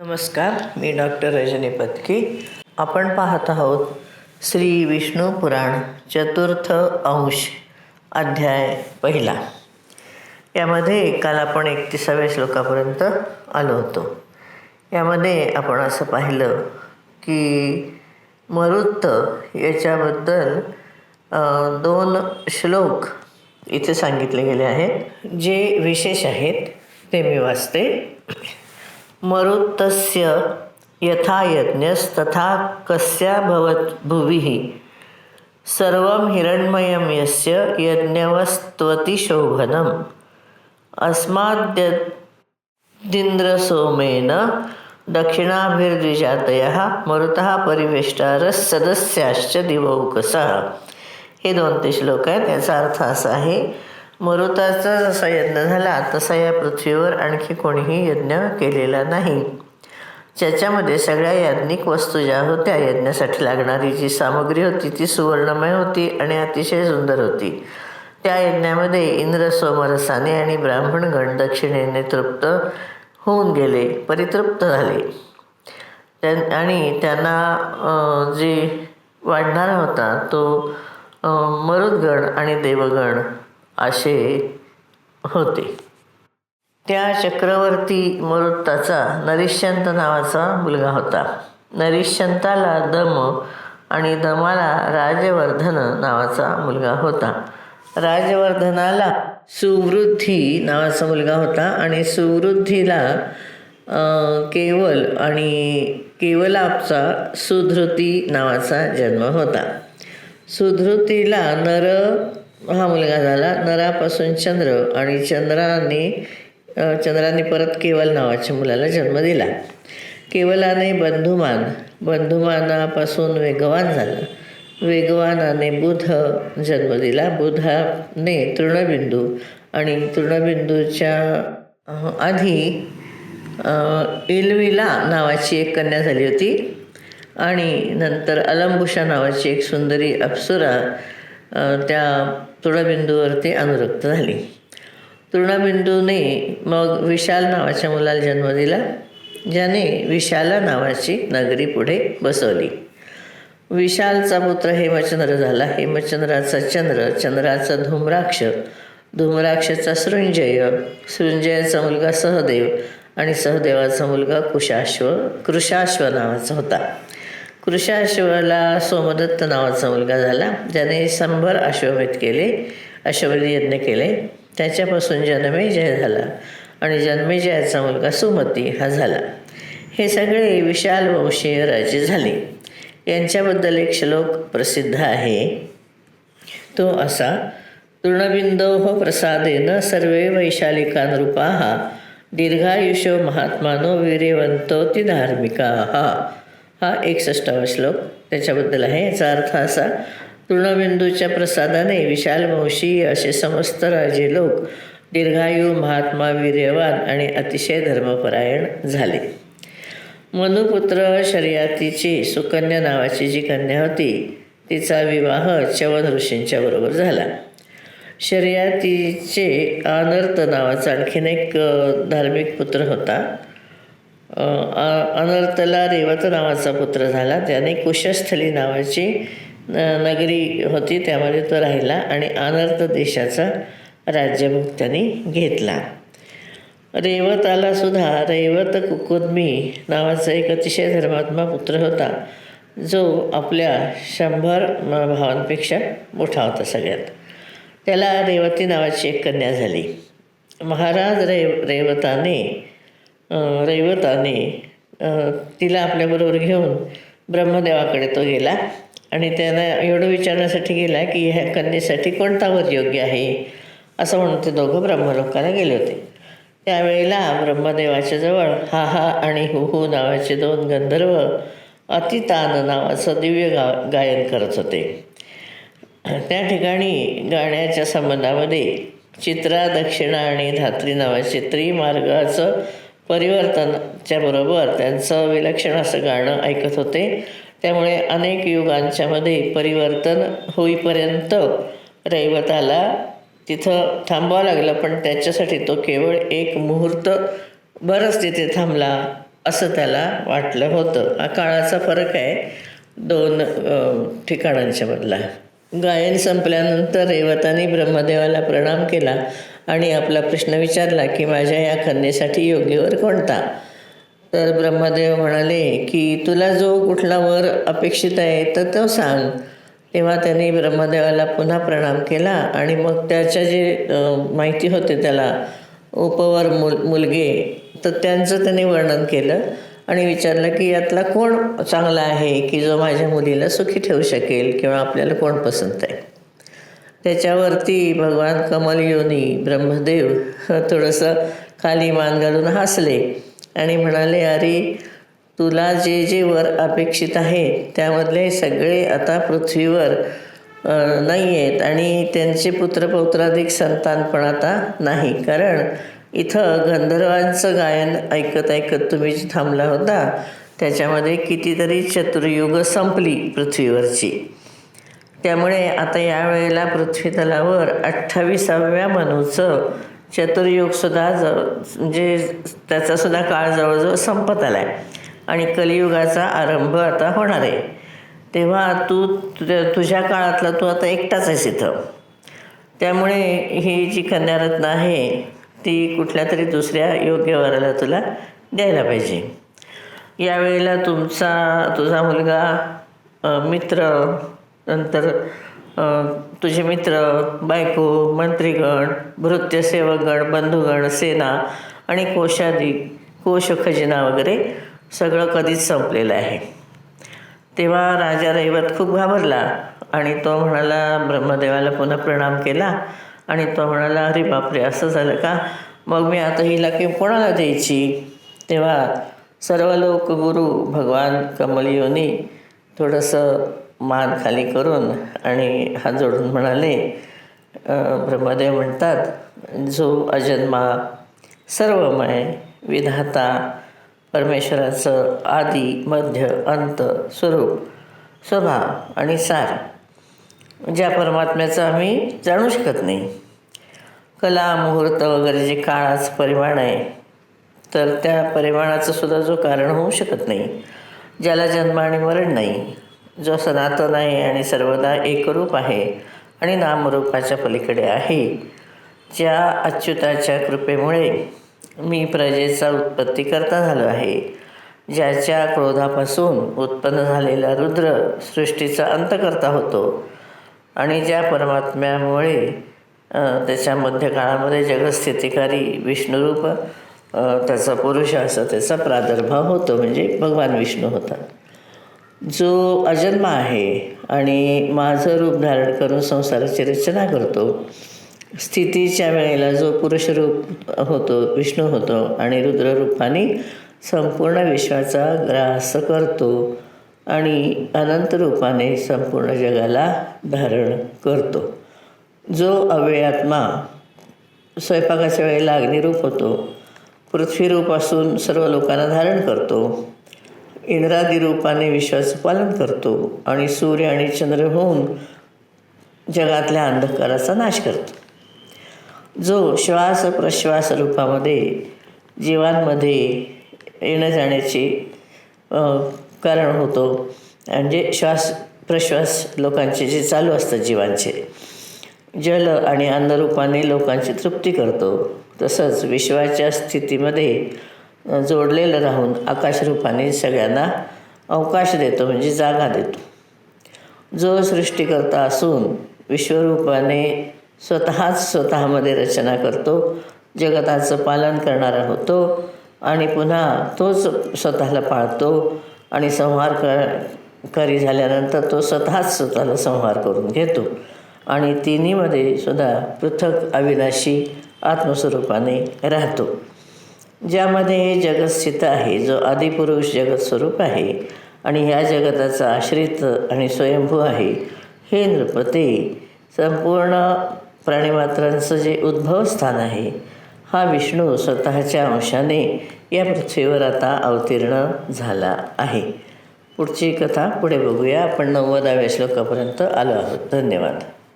नमस्कार मी डॉक्टर रजनी पत्की. आपण पाहत आहोत श्री विष्णू पुराण चतुर्थ अंश अध्याय पहिला. यामध्ये काल आपण एकतीसाव्या श्लोकापर्यंत आलो होतो. यामध्ये आपण असं पाहिलं की मरुत्त याच्याबद्दल दोन श्लोक इथे सांगितले गेले आहेत जे विशेष आहेत ते मी वाचते. मरुत्तस्य यथा यज्ञस्तथा कस्याभवत् भुविः। सर्वं हिरण्मयं यस्य यज्ञवस्त्वतिशोभनम्। अस्माद्य अस्माद्यदिन्द्रसोमेन दक्षिणाभिर्द्विजातयः मरुतः परिवेष्टारः दिवौकसः हे दोन ते श्लोक आहेत याचा अर्थ असा आहे मरुताचा जसा यज्ञ झाला तसा या पृथ्वीवर आणखी कोणीही यज्ञ केलेला नाही. ज्याच्यामध्ये सगळ्या याज्ञिक वस्तू ज्या होत्या यज्ञासाठी लागणारी जी सामग्री होती ती सुवर्णमय होती आणि अतिशय सुंदर होती. त्या यज्ञामध्ये इंद्र सोमरसाने आणि ब्राह्मणगण दक्षिणेने तृप्त होऊन गेले परितृप्त झाले. त्यां आणि त्यांना जे वाढणारा होता तो मरुदगण आणि देवगण असे होते. त्या चक्रवर्ती मरुत्ताचा नरिष्यंत नावाचा मुलगा होता. नरिष्यंताला दम आणि दमाला राजवर्धन नावाचा मुलगा होता. राजवर्धनाला सुवृद्धी नावाचा मुलगा होता आणि सुवृद्धीला केवल आणि केवलापचा सुधृती नावाचा जन्म होता. सुधृतीला नर हा मुलगा झाला. नरापासून चंद्र आणि चंद्राने चंद्राने परत केवल नावाच्या मुलाला जन्म दिला. केवलाने बंधुमान बंधुमानापासून वेगवान झाला. वेगवानाने बुध जन्म दिला. बुधाने तृणबिंदू आणि तृणबिंदूच्या आधी इलविला नावाची एक कन्या झाली होती आणि नंतर अलंबुषा नावाची एक सुंदरी अप्सरा त्या तृणबिंदूवरती अनुरक्त झाली. तृणबिंदूने मग विशाल नावाच्या मुलाला जन्म दिला ज्याने विशाला नावाची नगरी पुढे बसवली. विशालचा पुत्र हेमचंद्र झाला. हेमचंद्राचा चंद्र चंद्राचा धूम्राक्ष धूम्राक्षचा सृंजय सृंजयाचा मुलगा सहदेव आणि सहदेवाचा मुलगा कुशाश्व कृशाश्व नावाचा होता. कृषाश्वाला सोमदत्त नावाचा मुलगा झाला. ज्याने शंभर अश्वमेध केले अश्वमेध यज्ञ केले. त्याच्यापासून जन्मेजय झाला आणि जन्मेजयाचा मुलगा सुमती हा झाला. हे सगळे विशाल वंशीय राजे झाले. यांच्याबद्दल एक श्लोक प्रसिद्ध आहे. तो असा तृणबिंदो प्रसादेन सर्वे वैशालिका नृपाः दीर्घायुषो महात्मानो वीर्यवंतोती धार्मिका। हा एकसष्टावा श्लोक. त्याच्याबद्दल आहे. याचा अर्थ असा तृणबिंदूच्या प्रसादाने विशाल वंशी असे समस्त राजे लोक दीर्घायू महात्मा वीर्यवान आणि अतिशय धर्मपरायण झाले. मनुपुत्र शर्यातीची सुकन्या नावाची जी कन्या होती तिचा विवाह चवन ऋषींच्या बरोबर झाला. शर्यातीचे अनर्थ नावाचा आणखीन एक धार्मिक पुत्र होता. अनर्थला रेवत नावाचा पुत्र झाला. त्याने कुशस्थली नावाची नगरी होती त्यामध्ये तो राहिला आणि अनर्थ देशाचा राज्यभाग त्यांनी घेतला. रेवताला सुद्धा रेवत कुकुदमी नावाचा एक अतिशय धर्मात्मा पुत्र होता जो आपल्या शंभर भावांपेक्षा मोठा होता सगळ्यात. त्याला रेवती नावाची एक कन्या झाली. महाराज रे रेवताने रैवताने तिला आपल्याबरोबर घेऊन ब्रह्मदेवाकडे तो गेला आणि त्याला एवढं विचारण्यासाठी गेला की ह्या कन्येसाठी कोणता वर योग्य आहे? असं म्हणून ते दोघं ब्रह्मलोकाला गेले होते. त्यावेळेला ब्रह्मदेवाच्या जवळ हा हा आणि हु हु नावाचे दोन गंधर्व अतितान नावाचं दिव्य गा गायन करत होते. त्या ठिकाणी गाण्याच्या संबंधामध्ये चित्रा दक्षिणा आणि धात्री नावाचे त्रिमार्गाचं परिवर्तनाच्या बरोबर त्यांचं विलक्षण असं गाणं ऐकत होते. त्यामुळे अनेक युगांच्यामध्ये परिवर्तन होईपर्यंत रैवताला तिथं थांबावं लागलं पण त्याच्यासाठी तो केवळ एक मुहूर्त बरंच तिथे थांबला असं त्याला वाटलं होतं. हा काळाचा फरक आहे दोन ठिकाणांच्या मधला. गायन संपल्यानंतर रेवताने ब्रह्मदेवाला प्रणाम केला. आणि आपला प्रश्न विचारला की माझ्या या कन्येसाठी योग्य वर कोणता? तर ब्रह्मदेव म्हणाले की तुला जो कुठला वर अपेक्षित आहे तर तो सांग. तेव्हा त्यांनी ब्रह्मदेवाला पुन्हा प्रणाम केला आणि मग त्याच्या जे माहिती होते त्याला उपवर मुल मुलगे तर त्यांचं त्यांनी वर्णन केलं आणि विचारलं की यातला कोण चांगला आहे की जो माझ्या मुलीला सुखी ठेवू शकेल किंवा आपल्याला कोण पसंत आहे? त्याच्यावरती भगवान कमल योनी ब्रह्मदेव थोडंसं खाली मान घालून हसले आणि म्हणाले अरे तुला जे जे वर अपेक्षित आहे त्यामधले सगळे आता पृथ्वीवर नाही आहेत आणि त्यांचे पुत्रपौत्राधिक संतान पण आता नाही. कारण इथं गंधर्वांचं गायन ऐकत ऐकत तुम्ही थांबला होता. त्याच्यामध्ये कितीतरी चतुर्युग संपली पृथ्वीवरची. त्यामुळे आता यावेळेला पृथ्वीतलावर अठ्ठावीसाव्या मनूचं चतुर्युगसुद्धा ज म्हणजे त्याचासुद्धा काळ जवळजवळ संपत आला आहे आणि कलियुगाचा आरंभ आता होणार आहे. तेव्हा तू तुझ्या तुझ्या काळातला तू आता एकटाच आहेस इथं. त्यामुळे ही जी कन्यारत्न आहे ती कुठल्या तरी दुसऱ्या योग्य वराला तुला द्यायला पाहिजे. यावेळेला तुमचा तुझा मुलगा मित्र नंतर तुझे मित्र बायको मंत्रीगण भृत्यसेवकगण बंधुगण सेना आणि कोशादी कोश खजिना वगैरे सगळं कधीच संपलेलं आहे. तेव्हा राजा रैवत खूप घाबरला आणि तो म्हणाला ब्रह्मदेवाला पुन्हा प्रणाम केला. आणि तो म्हणाला अरे बापरे असं झालं का? मग मी आता हिला की कोणाला द्यायची? तेव्हा सर्व लोक गुरु भगवान कमल योनी थोडंसं मान खाली करून आणि हात जोडून म्हणाले अं, ब्रह्मदेव म्हणतात जो अजन्मा सर्वमय विधाता परमेश्वराचं आदी मध्य अंत स्वरूप स्वभाव आणि सार ज्या परमात्म्याचं आम्ही जाणू शकत नाही. कला मुहूर्त वगैरे जे काळाचं परिमाण आहे तर त्या परिमाणाचं सुद्धा जो कारण होऊ शकत नाही ज्याला जन्म आणि मरण नाही जो सनातन आहे आणि सर्वदा एकरूप आहे आणि नामरूपाच्या पलीकडे आहे. ज्या अच्युताच्या कृपेमुळे मी प्रजेचा उत्पत्ती करता झालो आहे. ज्याच्या क्रोधापासून उत्पन्न झालेला रुद्र सृष्टीचा अंत करता होतो आणि ज्या परमात्म्यामुळे त्याच्या मध्यकाळामध्ये जगस्थितिकारी विष्णुरूप त्याचा पुरुष असं त्याचा प्रादुर्भाव होतो म्हणजे भगवान विष्णू होतात. जो अजन्म आहे आणि माझं रूप धारण करून संसाराची रचना करतो स्थितीच्या वेळेला जो पुरुष रूप होतो विष्णू होतो आणि रुद्ररूपाने संपूर्ण विश्वाचा ग्रास करतो आणि अनंत रूपाने संपूर्ण जगाला धारण करतो. जो अव्ययात्मा स्वयंपाकाच्या वेळेला अग्निरूप होतो पृथ्वीरूप असून सर्व लोकांना धारण करतो. इंद्रादी रूपाने विश्वाचं पालन करतो आणि सूर्य आणि चंद्र होऊन जगातल्या अंधकाराचा नाश करतो. जो श्वास प्रश्वास रूपामध्ये जीवांमध्ये येणं जाण्याची कारण होतो. म्हणजे श्वास प्रश्वास लोकांचे जे चालू असतात जीवांचे जल आणि अन्नरूपाने लोकांची तृप्ती करतो. तसंच विश्वाच्या स्थितीमध्ये जोडलेलं राहून आकाशरूपाने सगळ्यांना अवकाश देतो म्हणजे जागा देतो. जो सृष्टीकर्ता असून विश्वरूपाने स्वतःच स्वतःमध्ये रचना करतो जगताचं पालन करणारा होतो आणि पुन्हा तोच स्वतःला पाळतो आणि संहार कर करी झाल्यानंतर तो स्वतःच स्वतःला संहार करून घेतो. आणि तिन्हीमध्ये सुद्धा पृथक अविनाशी आत्मस्वरूपाने राहतो. ज्यामध्ये हे जगत स्थित आहे जो आदिपुरुष जगत स्वरूप आहे आणि ह्या जगताचा आश्रित आणि स्वयंभू आहे हे नृपते. संपूर्ण प्राणीमात्रांचं जे उद्भवस्थान आहे हा विष्णू स्वतःच्या अंशाने या पृथ्वीवर आता अवतीर्ण झाला आहे. पुढची कथा पुढे बघूया. आपण नव्वदाव्या श्लोकापर्यंत आलो आहोत. धन्यवाद.